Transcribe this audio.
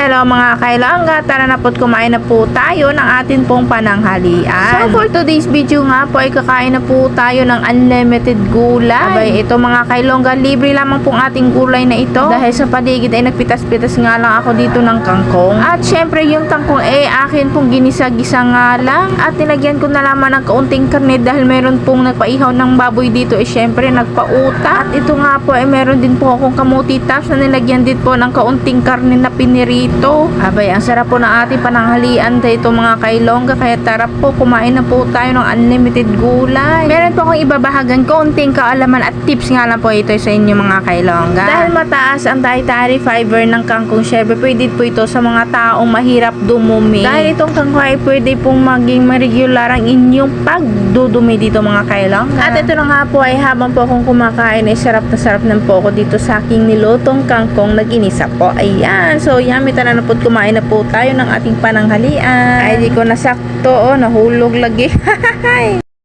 Hello mga kailangga, tara na po't kumain na po tayo ng atin pong pananghalian. So for today's video nga po ay kakain na po tayo ng unlimited gulay. Abay, ito mga kailongga, libre lamang pong ating gulay na ito. Dahil sa paligid ay nagpitas-pitas nga lang ako dito ng kangkong. At syempre yung tangkong eh akin pong ginisa-gisa nga lang. At nilagyan ko na lamang ng kaunting karne dahil meron pong nagpaihaw ng baboy dito eh syempre nagpauta. At ito nga po ay meron din po akong kamuti tops na nilagyan din po ng kaunting karne na pinirito. Abay, ang sarap po ng ating pananghalian dito mga kailongga. Kaya tara po, kumain na po tayo ng unlimited gulay. Po akong ibabahagan kaunting kaalaman at tips nga lang po ito sa inyo mga kailongga. Dahil mataas ang dietary fiber ng kangkong, syempre pwede po ito sa mga taong mahirap dumumi. Dahil itong kangkong ay pwede pong maging regular ang inyong pagdudumi dito mga kailongga. At ito na nga po ay habang po akong kumakain ay sarap na sarap na po ako dito sa aking nilutong kangkong na ginisa po. Ayan. So, yummy tara na po't kumain na po tayo ng ating pananghalian. Ay, di ko nasakto. Oh, nahulog lagi.